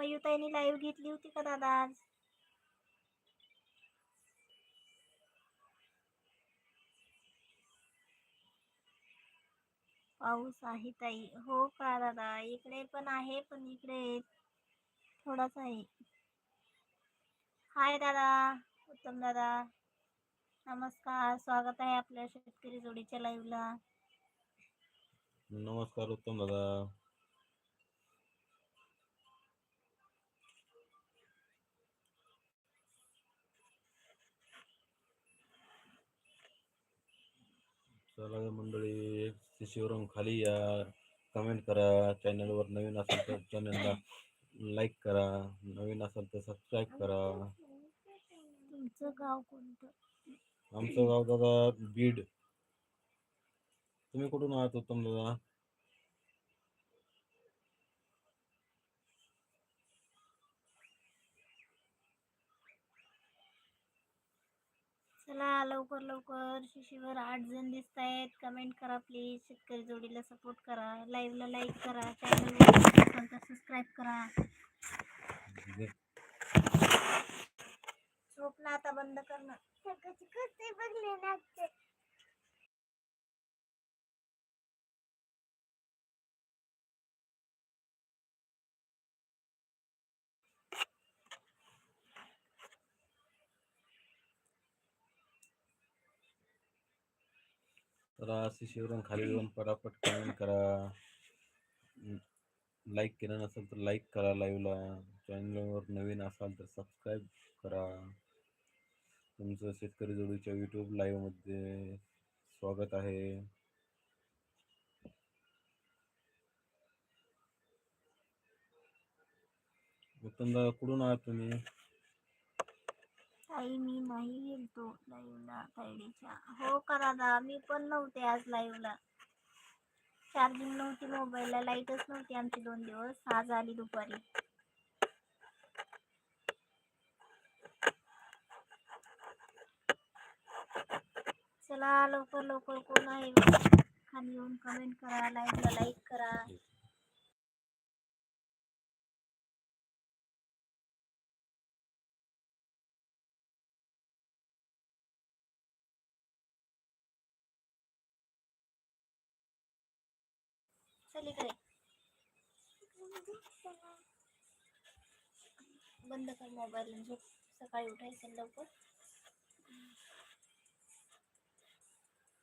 मयुताईनी live घेतली होती का दादा आज? पाऊस आहे ताई. हो का दादा? इकडे पण आहे पण इकडे थोडाच आहे. हाय दादा उत्तम दादा. नमस्कार. स्वागत आहे आपल्या शेतकरी जोडीच्या लाईव्हला नमस्कार उत्तम दादा. चला मंडळी शिशिवरून खाली या. कमेंट करा. चॅनलवर नवीन असेल तर चॅनलला लाईक करा. नवीन असेल तर सबस्क्राईब करा. तुमचं गाव कोणतं? आमचं गाव दादा बीड. तुम्ही कुठून आहात उत्तम दादा? चला लवकर लवकर. शिशीवर आठ जण दिसत आहेत. कमेंट करा प्लीज शेतकरी जोडीला सपोर्ट करा. लाईव्हला लाईक करा. चॅनलला सबस्क्राईब करा. स्वप्न आता बंद करणं बघले ना खाली येऊन पटापट कमेंट करा. लाईक केलं नसेल तर लाईक करा लाईव्हला चॅनलवर नवीन असाल तर सबस्क्राईब करा. तुमचं शेतकरी जोडीच्या यूट्यूब लाईव्हमध्ये स्वागत आहे. उत्तम दादा कुठून आहात तुम्ही? ताई मी नाही गेलतो. लाईव्हला फ्रायडेच्या हो करा दादा मी पण नव्हते आज लाईव्हला चार्जिंग नव्हती मोबाईलला लाईटच नव्हती आमची दोन दिवस. आज आली दुपारी. चला लवकर लवकर कोण आहे? खाली येऊन कमेंट करा लाईव्हला लाईक करा. पलीकडे. बंद कर मोबाईल झोप. सकाळी उठायचं लवकर.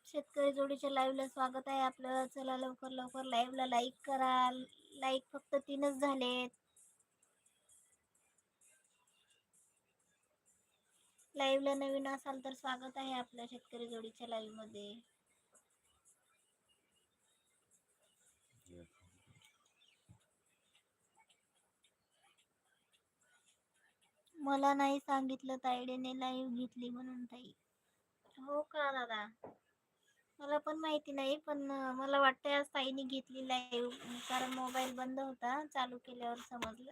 शेतकरी जोडीच्या लाईव्हला स्वागत आहे आपलं. चला लवकर लवकर लाईव्हला लाईक करा. लाईक फक्त तीनच झालेत. लाईव्हला नवीन असाल तर स्वागत आहे आपल्या शेतकरी जोडीच्या लाईव्हमध्ये. मला नाही सांगितलं तायडेने लाईव्ह घेतली म्हणून ताई. हो का दादा? मला पण माहिती नाही पण मला वाटतंय आज ताईने घेतली लाईव्ह कारण मोबाईल बंद होता चालू केल्यावर समजलं.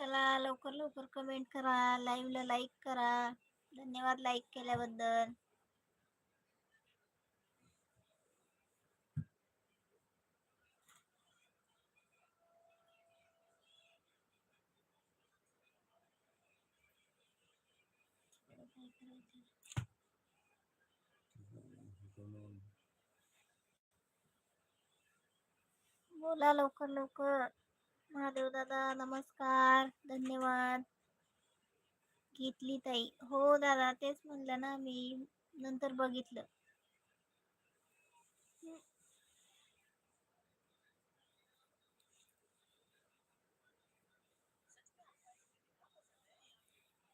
चला लवकर लवकर कमेंट करा लाईव्हला लाईक करा. धन्यवाद लाईक केल्याबद्दल. बोला लवकर लवकर. महादेव दादा नमस्कार. घेतली ताई. हो दादा तेच म्हणलं ना मी नंतर बघितलं.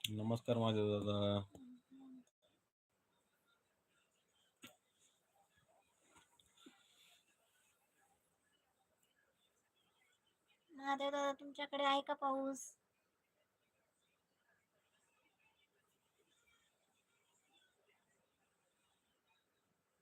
नमस्कार माझे दादा. महादेव दादा तुमच्याकडे आहे का पाऊस?